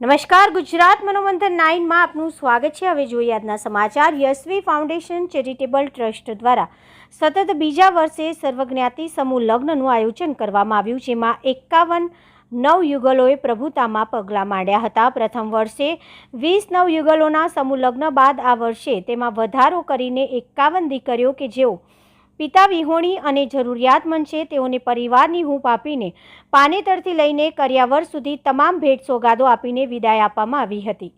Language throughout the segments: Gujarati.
નમસ્કાર, ગુજરાત મનોમંથન નાઇનમાં આપનું સ્વાગત છે. હવે જોઈએ આજના સમાચાર. યશવી ફાઉન્ડેશન ચેરિટેબલ ટ્રસ્ટ દ્વારા સતત બીજા વર્ષે સર્વજ્ઞાતિ સમૂહ લગ્નનું આયોજન કરવામાં આવ્યું, જેમાં એકાવન નવ યુગલોએ પ્રભુતામાં પગલાં માંડ્યા હતા. પ્રથમ વર્ષે વીસ નવ યુગલોના સમૂહ લગ્ન બાદ આ વર્ષે તેમાં વધારો કરીને એકાવન દીકરીઓ કે જેઓ પિતા વિહોણી અને જરૂરિયાતમંદ છે, તેઓને પરિવારની હૂંફ આપીને પાનેતરથી લઈને કર્યાવર સુધી તમામ ભેટ સોગાદો આપીને વિદાય આપવામાં આવી હતી.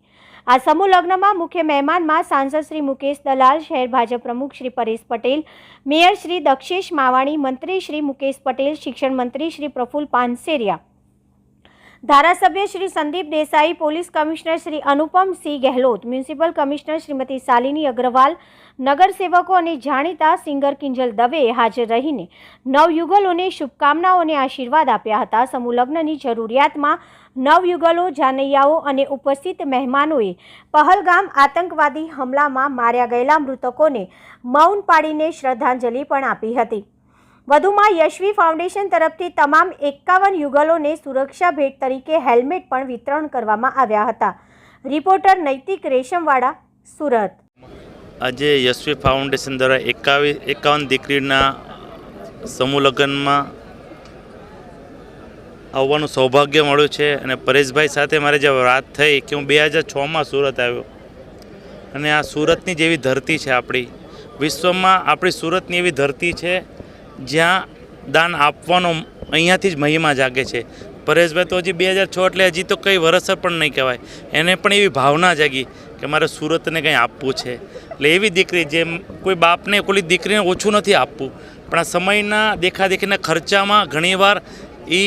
આ સમૂહ લગ્નમાં મુખ્ય મહેમાનમાં સાંસદ શ્રી મુકેશ દલાલ, શહેર ભાજપ પ્રમુખ શ્રી પરેશ પટેલ, મેયર શ્રી દક્ષેશ માવાણી, મંત્રી શ્રી મુકેશ પટેલ, શિક્ષણ મંત્રી શ્રી પ્રફુલ પાનસેરિયા ધારાસભ્ય Shri Sandeep Desai, police commissioner Shri Anupamsinh Gahlot, municipal commissioner Shrimati Shalini Agrawal, નગરસેવકો અને જાણીતા સિંગર કિંજલ દવેએ હાજર રહીને નવયુગલોને શુભકામનાઓ અને આશીર્વાદ આપ્યા હતા. સમૂહ લગ્નની જરૂરિયાતમાં નવયુગલો, જાનૈયાઓ અને ઉપસ્થિત મહેમાનોએ પહલગામ આતંકવાદી હુમલામાં માર્યા ગયેલા મૃતકોને મૌન પાડીને શ્રદ્ધાંજલિ પણ આપી હતી. વધુમાં યશવી ફાઉન્ડેશન તરફથી તમામ એકાવન યુગલોને સુરક્ષા ભેટ તરીકે હેલ્મેટ પણ વિતરણ કરવામાં આવ્યા હતા. રિપોર્ટર નૈતિક રેશમવાળા, સુરત. આજે યશવી ફાઉન્ડેશન દ્વારા એકાવી, એકાવન દીકરીના સમૂહ લગ્નમાં આવવાનું સૌભાગ્ય મળ્યું છે અને પરેશભાઈ સાથે મારે જે વાત થઈ કે હું બે હજાર છમાં સુરત આવ્યો. અને આ સુરતની જેવી ધરતી છે આપણી. વિશ્વમાં આપણી સુરતની એવી ધરતી છે જ્યાં દાન આપવાનો અહીંયાથી જ મહિમા જાગે છે. પરેશભાઈ તો હજી બે હજાર છ એટલે હજી તો કંઈ વરસર પણ નહીં કહેવાય. એને પણ એવી ભાવના જાગી કે મારે સુરતને કંઈ આપવું છે. એટલે એવી દીકરી જેમ કોઈ બાપને કોઈ દીકરીને ઓછું નથી આપવું. પણ આ સમયના દેખાદેખીના ખર્ચામાં ઘણીવાર એ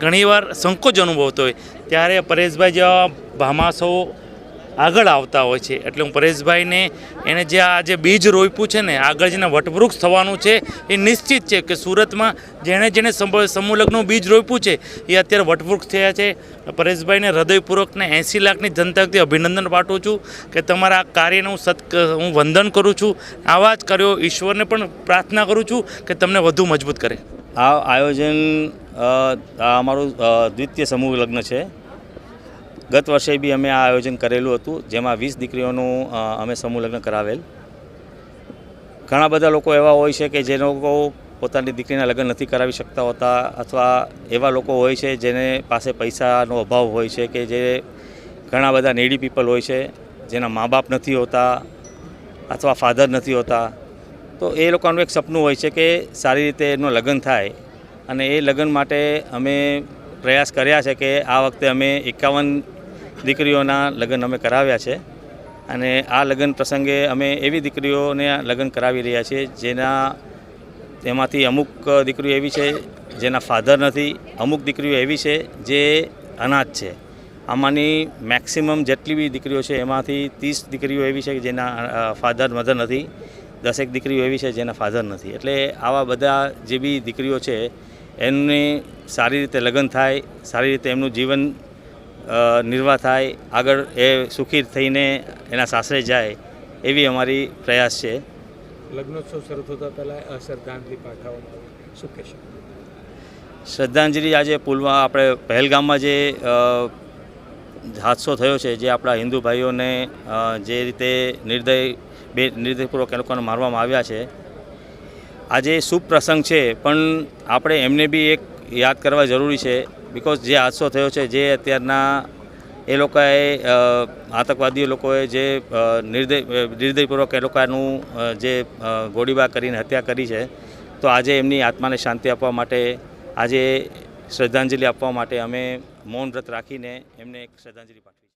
ઘણીવાર સંકોચ અનુભવતો હોય. ત્યારે પરેશભાઈ જેવા ભામાસો આગળ આવતા હોય છે. એટલે હું પરેશભાઈને એને જે આ જે બીજ રોપ્યું છે ને, આગળ જેને વટવૃક્ષ થવાનું છે, એ નિશ્ચિત છે કે સુરતમાં જેણે જેણે સમૂહલગ્નનું સમૂહ બીજ રોપ્યું છે, એ અત્યારે વટવૃક્ષ થયા છે. પરેશભાઈને હૃદયપૂર્વકને એંસી લાખની જનતાથી અભિનંદન પાઠવું છું કે તમારા આ કાર્યને હું સત, હું વંદન કરું છું. આવા જ કર્યો, ઈશ્વરને પણ પ્રાર્થના કરું છું કે તમને વધુ મજબૂત કરે. આ આયોજન અમારું દ્વિતીય સમૂહ લગ્ન છે. ગત વર્ષે બી અમે આ આયોજન કરેલું હતું, જેમાં વીસ દીકરીઓનું અમે સમૂહ લગ્ન કરાવેલ. ઘણા બધા લોકો એવા હોય છે કે જે લોકો પોતાની દીકરીના લગ્ન નથી કરાવી શકતા હોતા, અથવા એવા લોકો હોય છે જેને પાસે પૈસાનો અભાવ હોય છે કે જે ઘણા બધા નેડી પીપલ હોય છે, જેના મા બાપ નથી હોતા, અથવા ફાધર નથી હોતા. તો એ લોકોનું એક સપનું હોય છે કે સારી રીતે એનું લગ્ન થાય. અને એ લગ્ન માટે અમે પ્રયાસ કર્યા છે કે આ વખતે અમે એકાવન દીકરીઓના લગ્ન અમે કરાવ્યા છે. અને આ લગ્ન પ્રસંગે અમે એવી દીકરીઓને લગ્ન કરાવી રહ્યા છીએ, જેના તેમાંથી અમુક દીકરીઓ એવી છે, જેના ફાધર નથી, અમુક દીકરીઓ એવી છે, જે અનાથ છે. આમાંની મેક્સિમમ જેટલી બી દીકરીઓ છે, એમાંથી ત્રીસ દીકરીઓ એવી છે કે જેના ફાધર, મધર નથી, દસેક દીકરીઓ એવી છે, જેના ફાધર નથી. એટલે આવા બધા જે બી દીકરીઓ છે, એમને સારી રીતે લગ્ન થાય, સારી રીતે એમનું જીવન નિર્વાહ થાય આગળ એ સુખી થઈને એના સાસરે જાય એવી અમારી પ્રયાસ છે. લગ્નોત્સવ શરૂ થતા પહેલાં શ્રદ્ધાંજલિ પાઠવવામાં આવી. શું કહેશો? શ્રદ્ધાંજલિ આજે પુલવા આપણે પહેલગામમાં જે હાદસો થયો છે જે આપણા હિન્દુ ભાઈઓને જે રીતે નિર્દય બે નિર્દયપૂર્વક એ લોકોને મારવામાં આવ્યા છે. આજે શુભ પ્રસંગ છે પણ આપણે એમને બી એક યાદ કરવા જરૂરી છે. બિકોઝ જે હાદસો થયો છે, જે અત્યારના એ લોકોએ આતંકવાદીઓ લોકોએ જે નિર્દય નિર્દયપૂર્વક એ લોકોનું જે ગોળીબાર કરીને હત્યા કરી છે, તો આજે એમની આત્માને શાંતિ આપવા માટે, આજે શ્રદ્ધાંજલિ આપવા માટે અમે મૌન વ્રત રાખીને એમને એક શ્રદ્ધાંજલિ પાઠવી